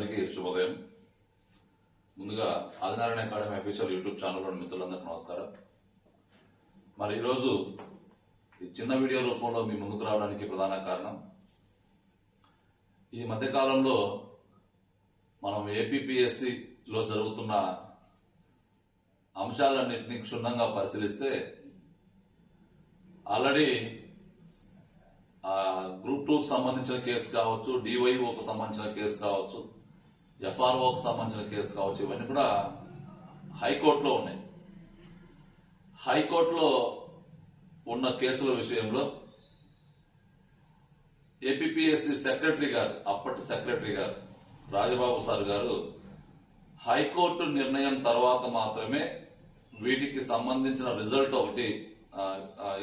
అందరికీ శుభోదయం. ముందుగా Adinarayana academy official YouTube channel మిత్రులందరికీ నమస్కారం. మరి ఈరోజు ఈ చిన్న వీడియో రూపంలో మీ ముందుకు రావడానికి ప్రధాన కారణం ఈ మధ్యకాలంలో మనం ఏపీపీఎస్సిలో జరుగుతున్న అంశాలన్నింటినీ క్షుణ్ణంగా పరిశీలిస్తే ఆల్రెడీ గ్రూప్ టూకి సంబంధించిన కేసు కావచ్చు డివైఓకి సంబంధించిన కేసు కావచ్చు ఎఫ్ఆర్ఓకి సంబంధించిన కేసు కావచ్చు ఇవన్నీ కూడా హైకోర్టులో ఉన్నాయి. హైకోర్టులో ఉన్న కేసుల విషయంలో ఏపీపీఎస్సీ సెక్రటరీ గారు అప్పటి సెక్రటరీ గారు రాజబాబు సార్ గారు హైకోర్టు నిర్ణయం తర్వాత మాత్రమే వీటికి సంబంధించిన రిజల్ట్ ఒకటి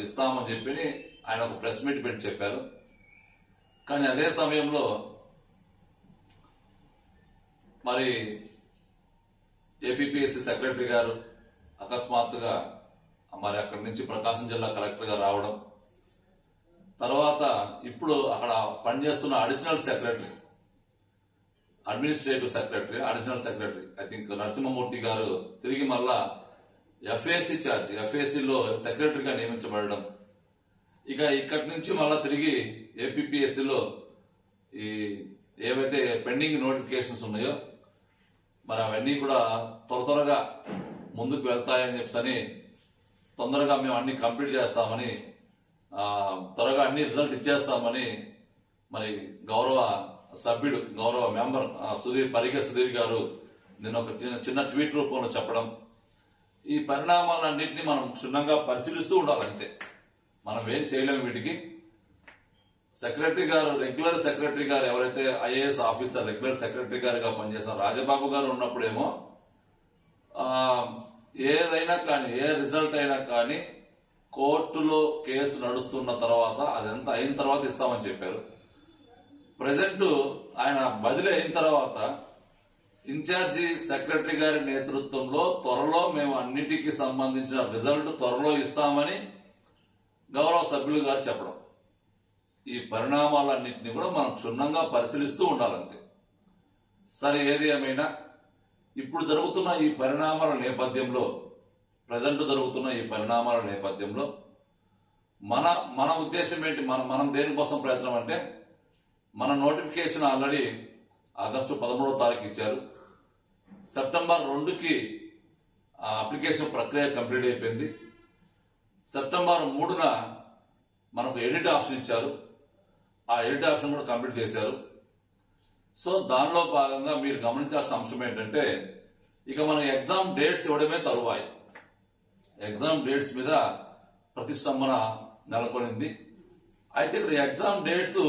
ఇస్తామని చెప్పి ఆయన ఒక ప్రెస్ మీట్ పెట్టి చెప్పారు. కానీ అదే సమయంలో మరి ఏపీపీఎస్సీ సెక్రటరీ గారు అకస్మాత్తుగా మరి అక్కడి నుంచి ప్రకాశం జిల్లా కలెక్టర్గా రావడం. తర్వాత ఇప్పుడు అక్కడ పనిచేస్తున్న additional secretary administrative secretary additional secretary I think Narasimhamurthy garu తిరిగి మళ్ళా ఎఫ్ఏసి ఛార్జ్ ఎఫ్ఏసిలో సెక్రటరీగా నియమించబడడం. ఇక ఇక్కడి నుంచి మళ్ళా తిరిగి ఏపీపీఎస్సీలో ఈ ఏవైతే పెండింగ్ నోటిఫికేషన్స్ ఉన్నాయో మరి అవన్నీ కూడా త్వర త్వరగా ముందుకు వెళ్తాయని చెప్పని తొందరగా మేము అన్ని కంప్లీట్ చేస్తామని త్వరగా అన్ని రిజల్ట్ ఇచ్చేస్తామని మరి గౌరవ సభ్యుడు గౌరవ మెంబర్ సుధీర్ పరిగె సుధీర్ గారు నేను ఒక చిన్న చిన్న ట్వీట్ రూపంలో చెప్పడం. ఈ పరిణామాలన్నింటినీ మనం క్షుణ్ణంగా పరిశీలిస్తూ ఉండాలి అంతే మనం ఏం చేయలేము వీటికి. సెక్రటరీ గారు రెగ్యులర్ సెక్రటరీ గారు ఎవరైతే ఐఏఎస్ ఆఫీసర్ రెగ్యులర్ సెక్రటరీ గారుగా పనిచేసిన రాజబాబు గారు ఉన్నప్పుడేమో ఏదైనా కానీ ఏ రిజల్ట్ అయినా కానీ కోర్టులో కేసు నడుస్తున్న తర్వాత అదంతా అయిన తర్వాత ఇస్తామని చెప్పారు. ప్రజెంట్ ఆయన బదిలీ అయిన తర్వాత ఇన్ఛార్జి సెక్రటరీ గారి నేతృత్వంలో త్వరలో మేము అన్నిటికీ సంబంధించిన రిజల్ట్ త్వరలో ఇస్తామని గౌరవ సభ్యులు గారు చెప్పడం. ఈ పరిణామాలన్నింటినీ కూడా మనం క్షుణ్ణంగా పరిశీలిస్తూ ఉండాలంతే. సరే ఏది ఏమైనా? ఇప్పుడు జరుగుతున్న ఈ పరిణామాల నేపథ్యంలో ప్రజెంట్ జరుగుతున్న ఈ పరిణామాల నేపథ్యంలో మన మన ఉద్దేశం ఏంటి? మన మనం దేనికోసం ప్రయత్నం అంటే మన నోటిఫికేషన్ ఆల్రెడీ ఆగస్టు పదమూడవ తారీఖు ఇచ్చారు. సెప్టెంబర్ రెండుకి ఆ అప్లికేషన్ ప్రక్రియ కంప్లీట్ అయిపోయింది. సెప్టెంబర్ మూడున మనకు ఎడిట్ ఆప్షన్ ఇచ్చారు. ఆ ఎడిట్ ఆప్షన్ కూడా కంప్లీట్ చేశారు. సో దానిలో భాగంగా మీరు గమనించాల్సిన అంశం ఏంటంటే ఇక మనం ఎగ్జామ్ డేట్స్ ఇవ్వడమే తరువాయి. ఎగ్జామ్ డేట్స్ మీద ప్రతిష్టంభన నెలకొనింది. అయితే ఇక్కడ ఎగ్జామ్ డేట్స్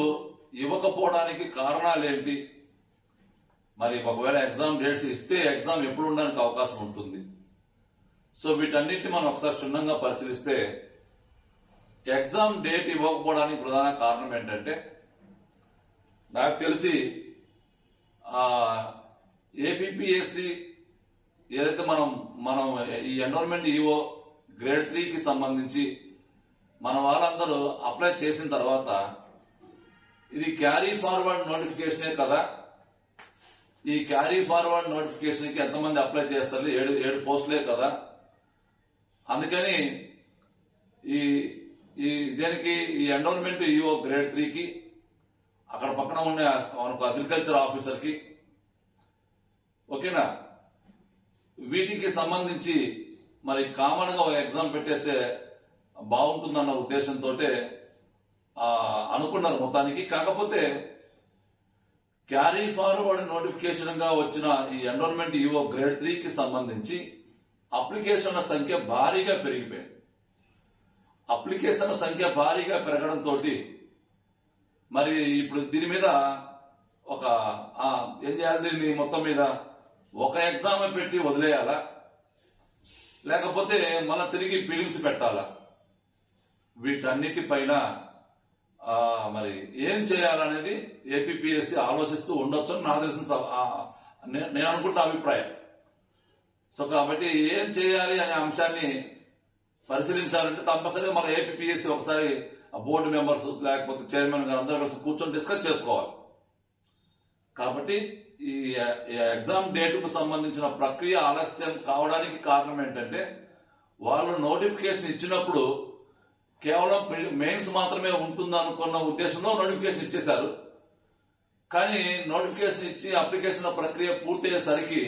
ఇవ్వకపోవడానికి కారణాలు ఏంటి? మరి ఒకవేళ ఎగ్జామ్ డేట్స్ ఇస్తే ఎగ్జామ్ ఎప్పుడు ఉండడానికి అవకాశం ఉంటుంది. సో వీటన్నిటిని మనం ఒకసారి క్షుణ్ణంగా పరిశీలిస్తే ఎగ్జామ్ డేట్ ఇవ్వకపోవడానికి ప్రధాన కారణం ఏంటంటే నాకు తెలిసి ఏపీపీఎస్సి ఏదైతే మనం మనం ఈ ఎన్రోల్మెంట్ ఈఓ గ్రేడ్ త్రీకి సంబంధించి మన వాళ్ళందరూ అప్లై చేసిన తర్వాత ఇది క్యారీ ఫార్వర్డ్ నోటిఫికేషనే కదా? ఈ క్యారీ ఫార్వర్డ్ నోటిఫికేషన్కి ఎంతమంది అప్లై చేస్తారు? ఏడు ఏడు పోస్టులే కదా? అందుకని ఈ ఈ దేనికి ఈ ఎండోన్మెంట్ ఈఓ గ్రేడ్ త్రీకి అక్కడ పక్కన ఉండే మనకు అగ్రికల్చర్ ఆఫీసర్కి ఓకేనా? వీటికి సంబంధించి మరి కామన్గా ఒక ఎగ్జామ్ పెట్టేస్తే బాగుంటుందన్న ఉద్దేశంతో అనుకున్నారు మొత్తానికి. కాకపోతే క్యారీ ఫార్వర్డ్ నోటిఫికేషన్గా వచ్చిన ఈ ఎన్రోల్మెంట్ ఈఓ గ్రేడ్ త్రీకి సంబంధించి అప్లికేషన్ల సంఖ్య భారీగా పెరిగిపోయింది. అప్లికేషన్ల సంఖ్య భారీగా పెరగడంతో మరి ఇప్పుడు దీని మీద ఒక ఏం చేయాలి దీన్ని మొత్తం మీద? ఒక ఎగ్జామ్ పెట్టి వదిలేయాలా? లేకపోతే మళ్ళీ తిరిగి ఫిలిమ్స్ పెట్టాలా? వీటన్నిటిపైన మరి ఏం చేయాలనేది ఏపీపీఎస్సీ ఆలోచిస్తూ ఉండొచ్చు అని నాకు తెలిసిన నేను అనుకుంటున్న అభిప్రాయం. సో కాబట్టి ఏం చేయాలి అనే అంశాన్ని పరిశీలించాలంటే తప్పనిసరిగా మన ఏపీఎస్సీ ఒకసారి ఆ బోర్డు మెంబర్స్ లేకపోతే చైర్మన్ గారు అందరూ కలిసి కూర్చొని డిస్కస్ చేసుకోవాలి. కాబట్టి ఈ ఈ ఎగ్జామ్ డేటుకు సంబంధించిన ప్రక్రియ ఆలస్యం కావడానికి కారణం ఏంటంటే వాళ్ళు నోటిఫికేషన్ ఇచ్చినప్పుడు కేవలం మెయిన్స్ మాత్రమే ఉంటుంది అనుకున్న ఉద్దేశంలో నోటిఫికేషన్ ఇచ్చేశారు. కానీ నోటిఫికేషన్ ఇచ్చి అప్లికేషన్ల ప్రక్రియ పూర్తయ్యేసరికి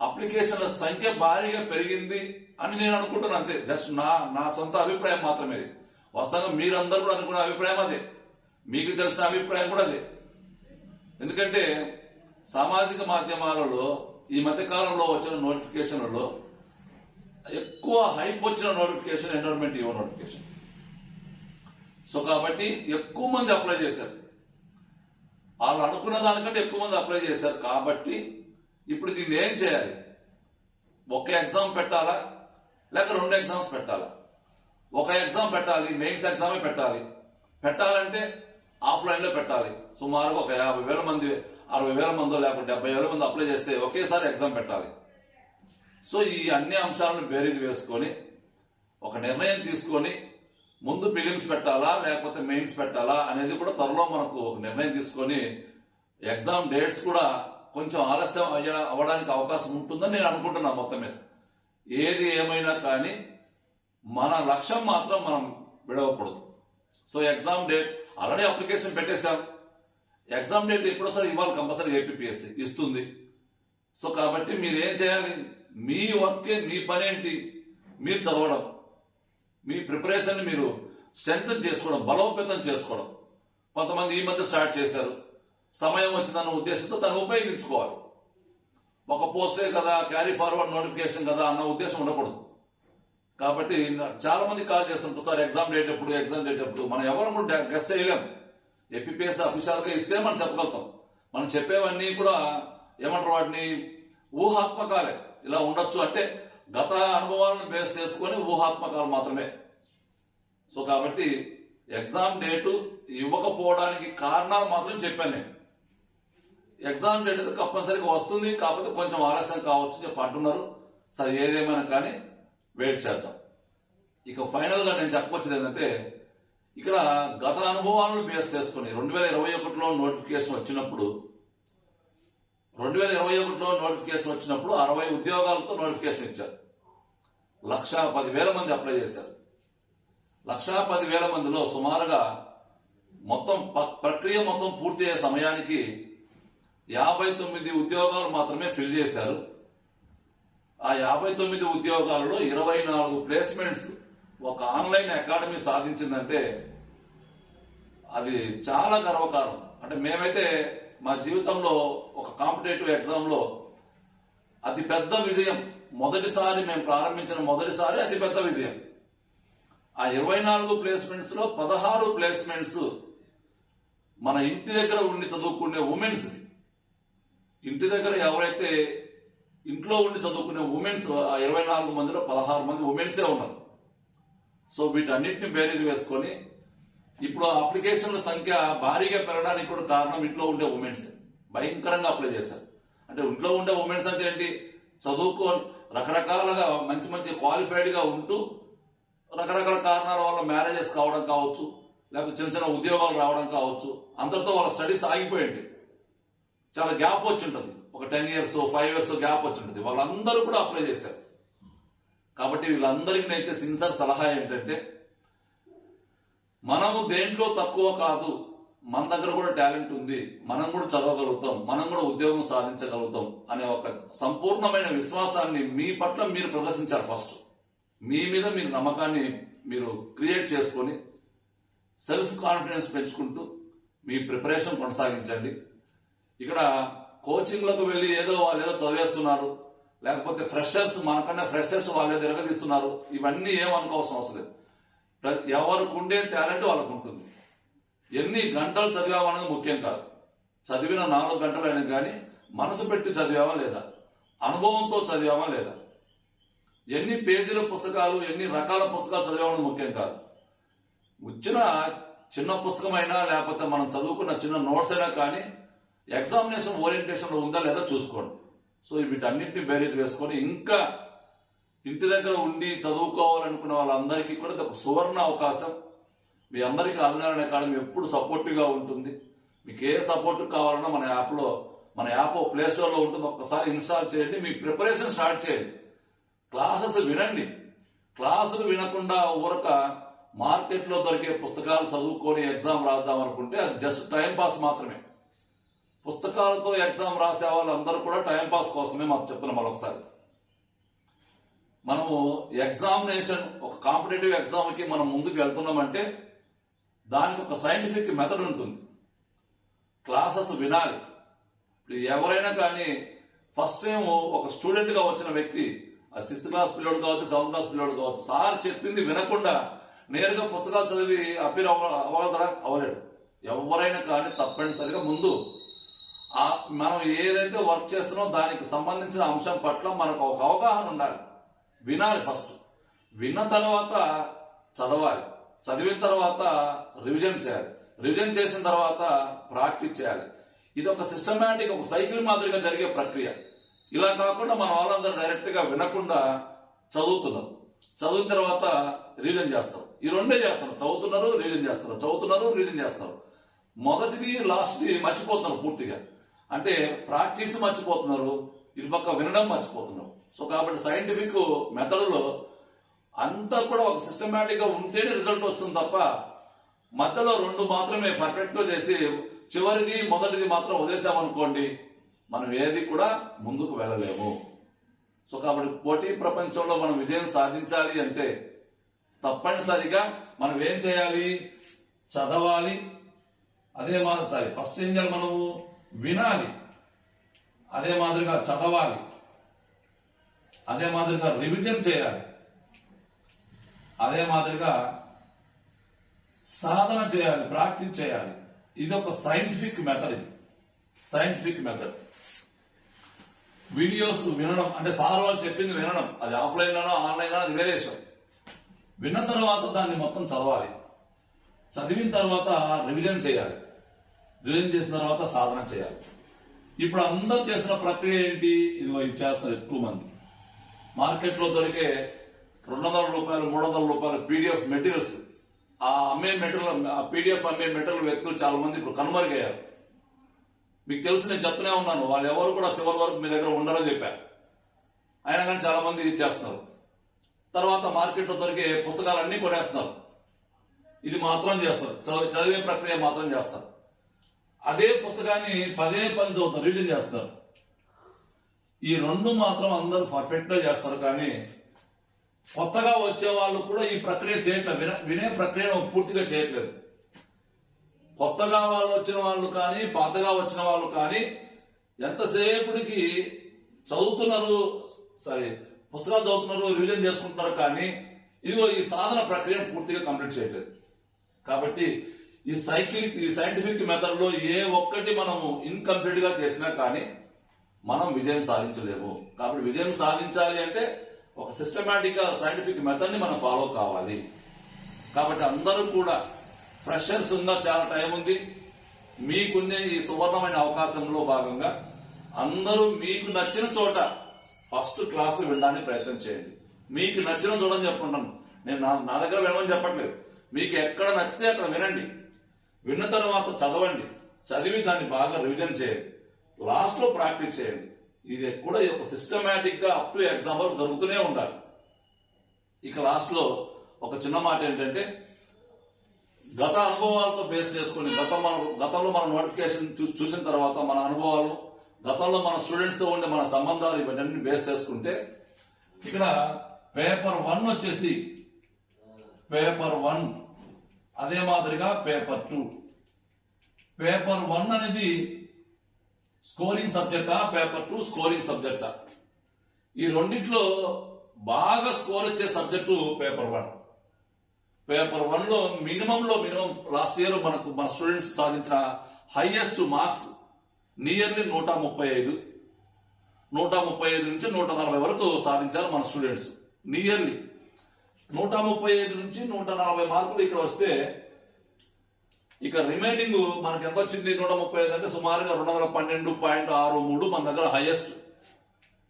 అప్లికేషన్ల సంఖ్య భారీగా పెరిగింది. అని నేను అనుకుంటున్నాను అంతే. జస్ట్ నా నా సొంత అభిప్రాయం మాత్రమే వాస్తవంగా మీరందరూ కూడా అనుకున్న అభిప్రాయం అదే. మీకు తెలిసిన అభిప్రాయం కూడా అదే. ఎందుకంటే సామాజిక మాధ్యమాలలో ఈ మధ్య కాలంలో వచ్చిన నోటిఫికేషన్లలో ఎక్కువ హైప్ వచ్చిన నోటిఫికేషన్ ఎన్విరాన్మెంట్ ఇవ్వ నోటిఫికేషన్. సో కాబట్టి ఎక్కువ మంది అప్లై చేశారు. వాళ్ళు అనుకున్న దానికంటే ఎక్కువ మంది అప్లై చేశారు కాబట్టి ఇప్పుడు దీన్ని ఏం చేయాలి? ఒక ఎగ్జామ్ పెట్టాలా? లేక రెండు ఎగ్జామ్స్ పెట్టాలి. ఒక ఎగ్జామ్ పెట్టాలి మెయిన్స్ ఎగ్జామే పెట్టాలి. పెట్టాలంటే ఆఫ్లైన్లో పెట్టాలి. సుమారుగా ఒక యాభై వేల మంది అరవై వేల మందో లేకపోతే డెబ్బై వేల మంది అప్లై చేస్తే ఒకేసారి ఎగ్జామ్ పెట్టాలి. సో ఈ అన్ని అంశాలను బేరీజ్ వేసుకొని ఒక నిర్ణయం తీసుకొని ముందు ఫిలిమ్స్ పెట్టాలా లేకపోతే మెయిన్స్ పెట్టాలా అనేది కూడా త్వరలో మనకు ఒక నిర్ణయం తీసుకొని ఎగ్జామ్ డేట్స్ కూడా కొంచెం ఆలస్యం అయ్యే అవ్వడానికి అవకాశం ఉంటుందని నేను అనుకుంటున్నాను మొత్తం మీద. ఏది ఏమైనా కానీ మన లక్ష్యం మాత్రం మనం విడవకూడదు. So exam date already application పెట్టేశాం. Exam date ఎప్పుడోసారి ఇవ్వాలి కంపల్సరీ ఏపీఎస్సి ఇస్తుంది. సో కాబట్టి మీరు ఏం చేయాలి? మీ వర్కే మీ పని ఏంటి మీరు చదవడం. మీ ప్రిపరేషన్ మీరు స్ట్రెంగ్ చేసుకోవడం బలోపేతం చేసుకోవడం. కొంతమంది ఈ మధ్య స్టార్ట్ చేశారు. సమయం వచ్చిందన్న ఉద్దేశంతో దాన్ని ఉపయోగించుకోవాలి. ఒక పోస్టే కదా క్యారీ ఫార్వర్డ్ నోటిఫికేషన్ కదా అన్న ఉద్దేశం ఉండకూడదు. కాబట్టి చాలా మంది కాల్ చేస్తుంటారు సార్ ఎగ్జామ్ డేట్ ఎప్పుడు ఎగ్జామ్ డేట్ ఎప్పుడు? మనం ఎవరు కూడా గెస్ చేయలేము. ఎపిపిఎస్ అఫీషియల్గా ఇస్తే మనం చెప్పగలుగుతాం. మనం చెప్పేవన్నీ కూడా ఏమంటారు వాటిని? ఊహాత్మకాలే. ఇలా ఉండొచ్చు అంటే గత అనుభవాలను బేస్ చేసుకొని ఊహాత్మకాలు మాత్రమే. సో కాబట్టి ఎగ్జామ్ డేటు ఇవ్వకపోవడానికి కారణాలు మాత్రం చెప్పాను నేను. ఎగ్జామ్ డేట్ అయితే కంపల్సరీగా వస్తుంది. కాకపోతే కొంచెం ఆలస్యం కావచ్చు చెప్పి అంటున్నారు. సరే ఏదేమైనా కానీ వెయిట్ చేద్దాం. ఇక ఫైనల్గా నేను చెప్పవచ్చేది ఏంటంటే ఇక్కడ గత అనుభవాలను బేస్ చేసుకుని రెండు వేల ఇరవై ఒకటిలో నోటిఫికేషన్ వచ్చినప్పుడు రెండు వేల ఇరవై ఒకటిలో నోటిఫికేషన్ వచ్చినప్పుడు అరవై ఉద్యోగాలతో నోటిఫికేషన్ ఇచ్చారు. లక్ష పదివేల మంది అప్లై చేశారు. లక్షా పదివేల మందిలో సుమారుగా మొత్తం ప్రక్రియ మొత్తం పూర్తి అయ్యే సమయానికి యాభై తొమ్మిది ఉద్యోగాలు మాత్రమే ఫిల్ చేశారు. ఆ యాభై తొమ్మిది ఉద్యోగాలలో ఇరవై నాలుగు ప్లేస్మెంట్స్ ఒక ఆన్లైన్ అకాడమీ సాధించిందంటే అది చాలా గర్వకారం అంటే మేమైతే మా జీవితంలో ఒక కాంపిటేటివ్ ఎగ్జామ్లో అతి పెద్ద విజయం మొదటిసారి మేము ప్రారంభించిన మొదటిసారి అతి పెద్ద విజయం. ఆ ఇరవై నాలుగు ప్లేస్మెంట్స్లో పదహారు ప్లేస్మెంట్స్ మన ఇంటి దగ్గర ఉండి చదువుకునే ఉమెన్స్ ఇంటి దగ్గర ఎవరైతే ఇంట్లో ఉండి చదువుకునే ఉమెన్స్ ఆ ఇరవై నాలుగు మందిలో పదహారు మంది ఉమెన్సే ఉన్నారు. సో వీటన్నిటిని బేరీజ్ వేసుకొని ఇప్పుడు అప్లికేషన్ల సంఖ్య భారీగా పెరగడానికి కూడా కారణం ఇంట్లో ఉండే ఉమెన్స్. భయంకరంగా అప్లై చేశారు. అంటే ఇంట్లో ఉండే ఉమెన్స్ అంటే ఏంటి? చదువుకో రకరకాలుగా మంచి మంచి క్వాలిఫైడ్గా ఉంటూ రకరకాల కారణాల వల్ల మ్యారేజెస్ కావడం కావచ్చు లేకపోతే చిన్న చిన్న ఉద్యోగాలు రావడం కావచ్చు అందరితో వాళ్ళ స్టడీస్ ఆగిపోయింది. చాలా గ్యాప్ వచ్చి ఉంటుంది. ఒక ten years five years gap వచ్చి ఉంటుంది. వాళ్ళందరూ కూడా అప్లై చేశారు. కాబట్టి వీళ్ళందరికీ అయితే సిన్సర్ సలహా ఏంటంటే మనము దేంట్లో తక్కువ కాదు మన దగ్గర కూడా టాలెంట్ ఉంది మనం కూడా చదవగలుగుతాం మనం కూడా ఉద్యోగం సాధించగలుగుతాం అనే ఒక సంపూర్ణమైన విశ్వాసాన్ని మీ పట్ల మీరు ప్రదర్శించారు ఫస్ట్. మీ మీద మీరు నమ్మకాన్ని మీరు క్రియేట్ చేసుకొని సెల్ఫ్ కాన్ఫిడెన్స్ పెంచుకుంటూ మీ ప్రిపరేషన్ కొనసాగించండి. ఇక్కడ కోచింగ్లకు వెళ్ళి ఏదో వాళ్ళు ఏదో చదివేస్తున్నారు. లేకపోతే ఫ్రెషర్స్ మనకన్నా ఫ్రెషర్స్ వాళ్ళు ఏదో ఎరగదీస్తున్నారు ఇవన్నీ ఏమనుకోవాల్సిన అవసరం లేదు. ఎవరికి ఉండే టాలెంట్ వాళ్ళకు ఉంటుంది ఎన్ని గంటలు చదివామనేది ముఖ్యం కాదు. చదివిన నాలుగు గంటలైనా కానీ మనసు పెట్టి చదివామా లేదా? అనుభవంతో చదివామా లేదా? ఎన్ని పేజీల పుస్తకాలు ఎన్ని రకాల పుస్తకాలు చదివామన్నది ముఖ్యం కాదు. వచ్చిన చిన్న పుస్తకమైనా లేకపోతే మనం చదువుకున్న చిన్న నోట్స్ అయినా కానీ ఎగ్జామినేషన్ ఓరియంటేషన్లో ఉందా లేదా చూసుకోండి. సో వీటన్నింటినీ బేరీజ్ వేసుకొని ఇంకా ఇంటి దగ్గర ఉండి చదువుకోవాలనుకున్న వాళ్ళందరికీ కూడా ఇది ఒక సువర్ణ అవకాశం. మీ అందరికీ ఆదినారాయణ అకాడమీ ఎప్పుడు సపోర్టివ్గా ఉంటుంది. మీకు ఏ సపోర్ట్ కావాలన్నా మన యాప్లో మన యాప్ ప్లే స్టోర్లో ఉంటుంది. ఒక్కసారి ఇన్స్టాల్ చేయండి. మీ ప్రిపరేషన్ స్టార్ట్ చేయండి. క్లాసెస్ వినండి. క్లాసులు వినకుండా ఊరక మార్కెట్లో దొరికే పుస్తకాలు చదువుకొని ఎగ్జామ్ రాద్దాం అనుకుంటే అది జస్ట్ టైం పాస్ మాత్రమే. పుస్తకాలతో ఎగ్జామ్ రాసే వాళ్ళందరూ కూడా టైంపాస్ కోసమే మాకు చెప్తున్నాం మరొకసారి. మనము ఎగ్జామినేషన్ ఒక కాంపిటేటివ్ ఎగ్జామ్కి మనం ముందుకు వెళ్తున్నామంటే దానికి ఒక సైంటిఫిక్ మెథడ్ ఉంటుంది. క్లాసెస్ వినాలి. ఇప్పుడు ఎవరైనా కానీ ఫస్ట్ టైం ఒక స్టూడెంట్గా వచ్చిన వ్యక్తి ఆ సిక్స్త్ క్లాస్ పిల్లోడు కావచ్చు సెవెంత్ క్లాస్ పిల్లోడు కావచ్చు సార్ చెప్పింది వినకుండా నేరుగా పుస్తకాలు చదివి అప్పీర్ అవ్వగలరా అవ్వలేడు. ఎవరైనా కానీ తప్పనిసరిగా ముందు మనం ఏదైతే వర్క్ చేస్తున్నామో దానికి సంబంధించిన అంశం పట్ల మనకు ఒక అవగాహన ఉండాలి. వినాలి ఫస్ట్ విన్న తర్వాత చదవాలి. చదివిన తర్వాత రివిజన్ చేయాలి. రివిజన్ చేసిన తర్వాత ప్రాక్టీస్ చేయాలి. ఇది ఒక సిస్టమేటిక్ ఒక సైకిల్ మాదిరిగా జరిగే ప్రక్రియ. ఇలా కాకుండా మన వాళ్ళందరూ డైరెక్ట్గా వినకుండా చదువుతున్నారు. చదివిన తర్వాత రివిజన్ చేస్తారు. ఈ రెండే చేస్తారు. చదువుతున్నారు రివిజన్ చేస్తారు. చదువుతున్నారు రివిజన్ చేస్తారు. మొదటిది లాస్ట్ది మర్చిపోతున్నారు పూర్తిగా. అంటే ప్రాక్టీస్ మర్చిపోతున్నారు ఇటు పక్క వినడం మర్చిపోతున్నారు. సో కాబట్టి సైంటిఫిక్ మెథడ్లో అంతా కూడా ఒక సిస్టమేటిక్గా ఉంటేనే రిజల్ట్ వస్తుంది తప్ప మధ్యలో రెండు మాత్రమే పర్ఫెక్ట్గా చేసి చివరిది మొదటిది మాత్రం వదిలేసామనుకోండి మనం ఏది కూడా ముందుకు వెళ్ళలేము. సో కాబట్టి పోటీ ప్రపంచంలో మనం విజయం సాధించాలి అంటే తప్పనిసరిగా మనం ఏం చేయాలి? చదవాలి. అదే మాత్రం ఫస్ట్ ఏం చేయాలి మనము? వినాలి. అదే మాదిరిగా చదవాలి. అదే మాదిరిగా రివిజన్ చేయాలి. అదే మాదిరిగా సాధన చేయాలి ప్రాక్టీస్ చేయాలి. ఇది ఒక సైంటిఫిక్ మెథడ్ ఇది. సైంటిఫిక్ మెథడ్ వీడియోస్ వినడం అంటే సార్ వాళ్ళు చెప్పింది వినడం. అది ఆఫ్లైన్ లోనో ఆన్లైన్ అది వేరే విషయం. విన్న తర్వాత దాన్ని మొత్తం చదవాలి. చదివిన తర్వాత రివిజన్ చేయాలి. రివిజన్ చేసిన తర్వాత సాధన చేయాలి. ఇప్పుడు అందరూ చేసిన ప్రక్రియ ఏంటి? ఇదిగో ఇది చేస్తున్నారు ఎక్కువ మంది. మార్కెట్లో దొరికే రెండు వందల రూపాయలు మూడు వందల రూపాయలు పీడిఎఫ్ మెటీరియల్స్. ఆ అమ్మే మెటీరియల్ ఆ పీడిఎఫ్ అమ్మే మెటీరియల్ వ్యక్తులు చాలా మంది ఇప్పుడు కనుమరుగయ్యారు. మీకు తెలుసు నేను చెప్తూనే ఉన్నాను వాళ్ళు ఎవరు కూడా చివరి వరకు మీ దగ్గర ఉండరని చెప్పారు అయినా కానీ చాలా మంది ఇది చేస్తున్నారు. తర్వాత మార్కెట్లో దొరికే పుస్తకాలన్నీ కొనేస్తున్నారు. ఇది మాత్రం చేస్తారు. చదివే ప్రక్రియ మాత్రం చేస్తారు. అదే పుస్తకాన్ని పదే పది చదువుతారు రివిజన్ చేస్తారు. ఈ రెండు మాత్రం అందరూ పర్ఫెక్ట్గా చేస్తారు కానీ కొత్తగా వచ్చే వాళ్ళు కూడా ఈ ప్రక్రియ చేయట్లేదు. విన- వినే ప్రక్రియను పూర్తిగా చేయట్లేదు. కొత్తగా వాళ్ళు వచ్చిన వాళ్ళు కానీ పాతగా వచ్చిన వాళ్ళు కానీ ఎంతసేపటికి చదువుతున్నారు సారీ పుస్తకాలు చదువుతున్నారు రివిజన్ చేసుకుంటున్నారు కానీ ఇదిగో ఈ సాధన ప్రక్రియను పూర్తిగా కంప్లీట్ చేయట్లేదు. కాబట్టి ఈ సైకిల్ ఈ సైంటిఫిక్ మెథడ్లో ఏ ఒక్కటి మనము ఇన్కంప్లీట్గా చేసినా కానీ మనం విజయం సాధించలేము. కాబట్టి విజయం సాధించాలి అంటే ఒక సిస్టమేటిక్గా సైంటిఫిక్ మెథడ్ని మనం ఫాలో కావాలి. కాబట్టి అందరూ కూడా ఫ్రెషర్స్ ఉన్న చాలా టైం ఉంది. మీకున్నే ఈ సువర్ణమైన అవకాశంలో భాగంగా అందరూ మీకు నచ్చిన చోట ఫస్ట్ క్లాసులు వెళ్ళడానికి ప్రయత్నం చేయండి. మీకు నచ్చిన చూడని చెప్పుకుంటాను. నేను నా నా దగ్గర వెళ్ళమని చెప్పట్లేదు. మీకు ఎక్కడ నచ్చితే అక్కడ వినండి. విన్న తర్వాత చదవండి. చదివి దాన్ని బాగా రివిజన్ చేయండి. లాస్ట్లో ప్రాక్టీస్ చేయండి. ఇది కూడా ఒక సిస్టమేటిక్గా అప్ టు ఎగ్జామ్ వరకు జరుగుతూనే ఉండాలి. ఇక లాస్ట్లో ఒక చిన్న మాట ఏంటంటే గత అనుభవాలతో బేస్ చేసుకుని గతం మన గతంలో మన నోటిఫికేషన్ చూ- చూసిన తర్వాత మన అనుభవాలు గతంలో మన స్టూడెంట్స్తో ఉండే మన సంబంధాలు ఇవన్నీ బేస్ చేసుకుంటే ఇక్కడ పేపర్ వన్ వచ్చేసి పేపర్ వన్ అదే మాదిరిగా పేపర్ టూ. పేపర్ వన్ అనేది స్కోరింగ్ సబ్జెక్టా పేపర్ టూ స్కోరింగ్ సబ్జెక్టా? ఈ రెండిట్లో బాగా స్కోర్ వచ్చే సబ్జెక్టు పేపర్ వన్. పేపర్ వన్లో మినిమం మినిమం లాస్ట్ ఇయర్ మనకు మన స్టూడెంట్స్ సాధించిన హైయెస్ట్ మార్క్స్ నియర్లీ నూట ముప్పై ఐదు. నూట ముప్పై ఐదు నుంచి నూట నలభై వరకు సాధించారు మన స్టూడెంట్స్. నియర్లీ. నూట ముప్పై ఐదు నుంచి నూట నలభై మార్కులు ఇక్కడ వస్తే ఇక రిమైనింగ్ మనకి ఎంత వచ్చింది? నూట ముప్పై ఐదు అంటే సుమారుగా రెండు వందల పన్నెండు పాయింట్ ఆరు మూడు మన దగ్గర హైయెస్ట్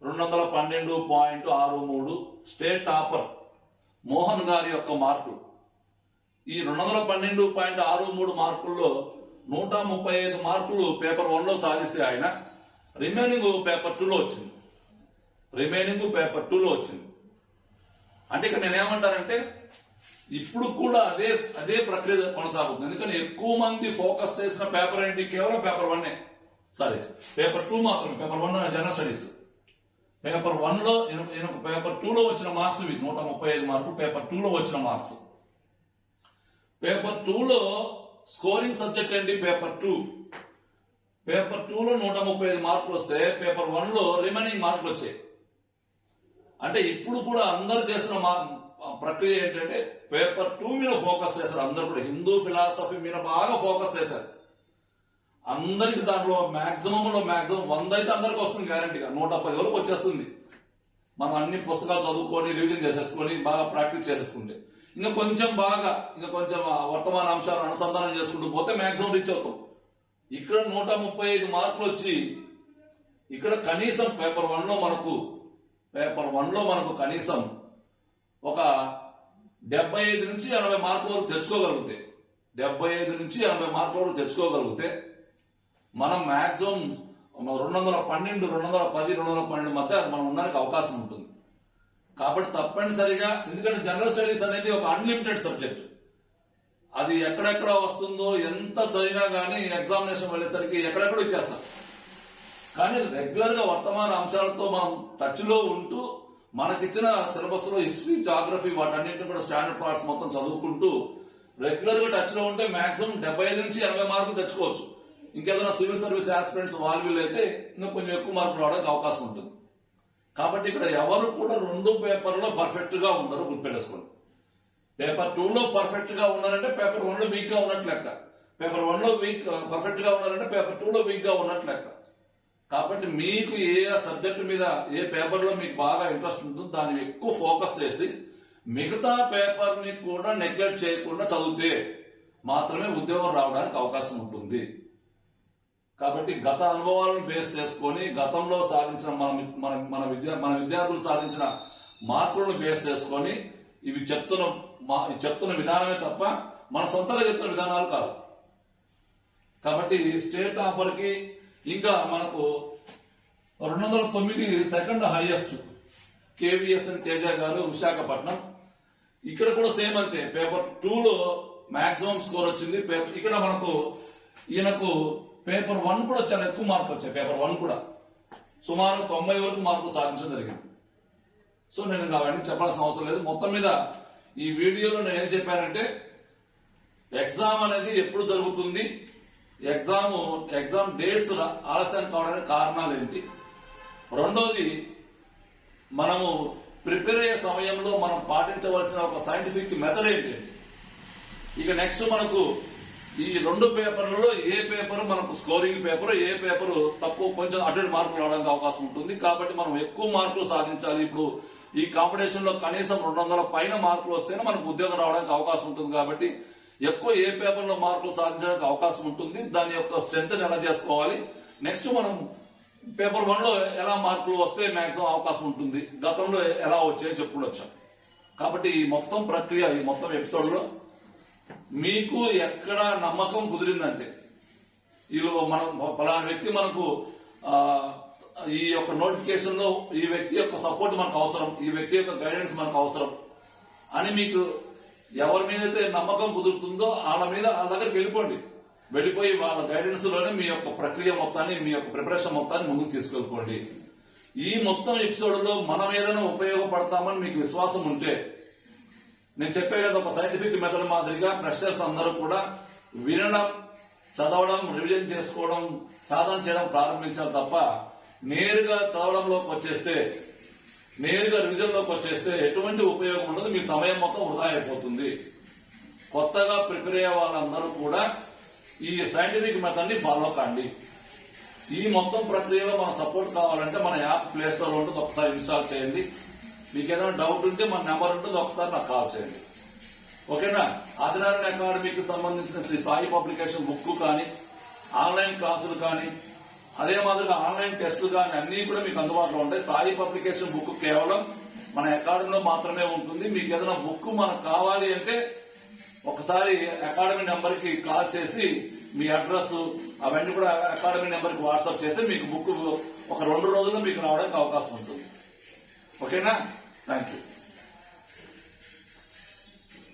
రెండు వందల పన్నెండు పాయింట్ ఆరు మూడు స్టేట్ టాపర్ మోహన్ గారి యొక్క మార్కులు. ఈ రెండు వందల పన్నెండు పాయింట్ ఆరు మూడు మార్కుల్లో నూట ముప్పై ఐదు మార్కులు పేపర్ వన్లో సాధిస్తే ఆయన. రిమైనింగ్ పేపర్ టూలో వచ్చింది. రిమైనింగ్ పేపర్ టూలో వచ్చింది. అంటే ఇక్కడ నేనేమంటానంటే ఇప్పుడు కూడా అదే అదే ప్రక్రియ కొనసాగుతుంది. ఎందుకంటే ఎక్కువ మంది ఫోకస్ చేసిన పేపర్ ఏంటి? కేవలం పేపర్ వన్నే సారీ పేపర్ టూ మాత్రమే. Paper one general studies paper వన్లో పేపర్ టూలో వచ్చిన మార్క్స్ ఇవి. నూట ముప్పై ఐదు మార్కులు పేపర్ టూలో వచ్చిన మార్క్స్ పేపర్ టూలో స్కోరింగ్ సబ్జెక్ట్ ఏంటి? పేపర్ టూ పేపర్ టూలో నూట ముప్పై ఐదు మార్కులు వస్తే పేపర్ వన్లో రిమైనింగ్ మార్కులు వచ్చాయి. అంటే ఇప్పుడు కూడా అందరు చేసిన మా ప్రక్రియ ఏంటంటే పేపర్ టూ మీద ఫోకస్ చేశారు అందరు కూడా హిందూ ఫిలాసఫీ మీద బాగా ఫోకస్ చేశారు. అందరికి దాంట్లో మాక్సిమం లో మాక్సిమం వంద అయితే అందరికి వస్తుంది గ్యారంటీగా నూట పది వరకు వచ్చేస్తుంది. మనం అన్ని పుస్తకాలు చదువుకొని రివిజన్ చేసేసుకొని బాగా ప్రాక్టీస్ చేసేసుకుంటే. ఇంకా కొంచెం బాగా ఇంకా కొంచెం వర్తమాన అంశాలను అనుసంధానం చేసుకుంటూ పోతే మాక్సిమం రీచ్ అవుతాం. ఇక్కడ నూట ముప్పై ఐదు మార్కులు వచ్చి ఇక్కడ కనీసం పేపర్ వన్లో మనకు పేపర్ వన్లో మనకు కనీసం ఒక డెబ్బై ఐదు నుంచి ఎనభై మార్కుల వరకు తెచ్చుకోగలిగితే డెబ్బై ఐదు నుంచి ఎనభై మార్కుల వరకు తెచ్చుకోగలిగితే మనం మ్యాక్సిమం రెండు వందల పన్నెండు రెండు వందల పది రెండు వందల పన్నెండు మధ్య మనం ఉండడానికి అవకాశం ఉంటుంది. కాబట్టి తప్పనిసరిగా ఎందుకంటే జనరల్ స్టడీస్ అనేది ఒక అన్లిమిటెడ్ సబ్జెక్ట్ అది ఎక్కడెక్కడ వస్తుందో ఎంత చదివినా కానీ ఎగ్జామినేషన్ వెళ్ళేసరికి ఎక్కడెక్కడ ఇచ్చేస్తాం కానీ రెగ్యులర్గా వర్తమాన అంశాలతో మనం టచ్లో ఉంటూ మనకిచ్చిన సిలబస్లో హిస్టరీ జాగ్రఫీ వాటన్నింటిని కూడా స్టాండర్డ్ పార్ట్స్ మొత్తం చదువుకుంటూ రెగ్యులర్గా టచ్లో ఉంటే మాక్సిమం డెబ్బై ఐదు నుంచి ఎనభై మార్కులు తెచ్చుకోవచ్చు. ఇంకేదైనా సివిల్ సర్వీస్ ఆస్పిరెంట్స్ వాళ్ళు అయితే ఇంకా కొంచెం ఎక్కువ మార్కులు రావడానికి అవకాశం ఉంటుంది. కాబట్టి ఇక్కడ ఎవరు కూడా రెండు పేపర్లో పర్ఫెక్ట్గా ఉండరు గుర్తుపెట్టేసుకోండి. పేపర్ టూలో పర్ఫెక్ట్గా ఉన్నారంటే పేపర్ వన్లో వీక్గా ఉన్నట్లు లెక్క. పేపర్ వన్లో వీక్ పర్ఫెక్ట్గా ఉన్నారంటే పేపర్ టూలో వీక్గా ఉన్నట్లు లెక్క. కాబట్టి మీకు ఏ సబ్జెక్ట్ మీద ఏ పేపర్లో మీకు బాగా ఇంట్రెస్ట్ ఉంటుందో దాన్ని ఎక్కువ ఫోకస్ చేసి మిగతా పేపర్ని కూడా నెగ్లెక్ట్ చేయకుండా చదివితే మాత్రమే ఉద్యోగం రావడానికి అవకాశం ఉంటుంది. కాబట్టి గత అనుభవాలను బేస్ చేసుకొని గతంలో సాధించిన మన మన మన విద్యా మన విద్యార్థులు సాధించిన మార్కులను బేస్ చేసుకొని ఇవి చెప్తున్న మా చెప్తున్న విధానమే తప్ప మన సొంతంగా చెప్తున్న విధానాలు కాదు. కాబట్టి స్టేట్ టాపర్కి ఇంకా మనకు రెండు వందల తొమ్మిది సెకండ్ హైయెస్ట్ కేవీఎస్ఎన్ తేజ గారు విశాఖపట్నం. ఇక్కడ కూడా సేమ్ అంతే పేపర్ టూలో మాక్సిమం స్కోర్ వచ్చింది పేపర్ ఇక్కడ మనకు ఈయనకు పేపర్ వన్ కూడా చాలా ఎక్కువ మార్కులు వచ్చాయి పేపర్ వన్ కూడా. సుమారు తొంభై వరకు మార్కులు సాధించడం జరిగింది. సో నేను అవన్నీ చెప్పాల్సిన అవసరం లేదు. మొత్తం మీద ఈ వీడియోలో నేను ఏం చెప్పానంటే ఎగ్జామ్ అనేది ఎప్పుడు జరుగుతుంది ఎగ్జామ్ ఎగ్జామ్ డేట్స్ ఆలస్యం కావడానికి కారణాలు ఏంటి? రెండోది మనము ప్రిపేర్ అయ్యే సమయంలో మనం పాటించవలసిన ఒక సైంటిఫిక్ మెథడ్ ఏంటి? ఇక నెక్స్ట్ మనకు ఈ రెండు పేపర్లలో ఏ పేపర్ మనకు స్కోరింగ్ పేపర్ ఏ పేపర్ తక్కువ కొంచెం అటు మార్కులు రావడానికి అవకాశం ఉంటుంది. కాబట్టి మనం ఎక్కువ మార్కులు సాధించాలి. ఇప్పుడు ఈ కాంపిటీషన్లో కనీసం రెండు వందల పైన మార్కులు వస్తేనే మనకు ఉద్యోగం రావడానికి అవకాశం ఉంటుంది కాబట్టి ఎక్కువ ఏ పేపర్లో మార్కులు సాధించడానికి అవకాశం ఉంటుంది దాని యొక్క స్ట్రెంత్ ఎలా చేసుకోవాలి? నెక్స్ట్ మనం పేపర్ వన్లో ఎలా మార్కులు వస్తే మాక్సిమం అవకాశం ఉంటుంది గతంలో ఎలా వచ్చాయో చెప్పుకుంటూ వచ్చాం కాబట్టి ఈ మొత్తం ప్రక్రియ ఈ మొత్తం ఎపిసోడ్లో మీకు ఎక్కడ నమ్మకం కుదిరిందంటే వీళ్ళు మనం ఫలానా వ్యక్తి మనకు ఈ యొక్క నోటిఫికేషన్లో ఈ వ్యక్తి యొక్క సపోర్ట్ మనకు అవసరం ఈ వ్యక్తి యొక్క గైడెన్స్ మనకు అవసరం అని మీకు ఎవరి మీద అయితే నమ్మకం కుదురుతుందో వాళ్ళ మీద వాళ్ళ దగ్గరికి వెళ్ళిపోండి. వెళ్ళిపోయి వాళ్ళ గైడెన్స్లోనే మీ యొక్క ప్రక్రియ మొత్తాన్ని మీ యొక్క ప్రిపరేషన్ మొత్తాన్ని ముందుకు తీసుకెళ్ళిపోండి. ఈ మొత్తం ఎపిసోడ్లో మనం ఏదైనా ఉపయోగపడతామని మీకు విశ్వాసం ఉంటే నేను చెప్పే కదా ఒక సైంటిఫిక్ మెథడ్ మాదిరిగా ఫ్రెషర్స్ అందరూ కూడా వినడం చదవడం రివిజన్ చేసుకోవడం సాధన చేయడం ప్రారంభించాలి తప్ప నేరుగా చదవడంలోకి వచ్చేస్తే నేరుగా రివిజన్లోకి వచ్చేస్తే ఎటువంటి ఉపయోగం ఉండదు మీ సమయం మొత్తం వృధా అయిపోతుంది. కొత్తగా ప్రిపేర్ అయ్యే వాళ్ళందరూ కూడా ఈ సైంటిఫిక్ మెథడ్ని ఫాలో కండి. ఈ మొత్తం ప్రక్రియలో మన సపోర్ట్ కావాలంటే మన యాప్ ప్లే స్టోర్ ఉంటుంది ఒకసారి ఇన్స్టాల్ చేయండి. మీకు ఏదైనా డౌట్ ఉంటే మన నెంబర్ ఉంటుంది ఒకసారి నాకు కాల్ చేయండి. ఓకేనా? ఆదినారాయణ అకాడమీకి సంబంధించిన శ్రీ సాయి పబ్లికేషన్ బుక్ కానీ ఆన్లైన్ క్లాసులు కానీ అదే మాదిరిగా ఆన్లైన్ టెస్టులు కానీ అన్ని కూడా మీకు అందుబాటులో ఉంటాయి. సాయి పబ్లికేషన్ బుక్ కేవలం మన అకాడమీలో మాత్రమే ఉంటుంది. మీకు ఏదైనా బుక్ మనకు కావాలి అంటే ఒకసారి అకాడమీ నెంబర్కి కాల్ చేసి మీ అడ్రస్ అవన్నీ కూడా అకాడమీ నెంబర్కి వాట్సాప్ చేస్తే మీకు బుక్ ఒక రెండు రోజుల్లో మీకు రావడానికి అవకాశం ఉంటుంది. ఓకేనా? Thank you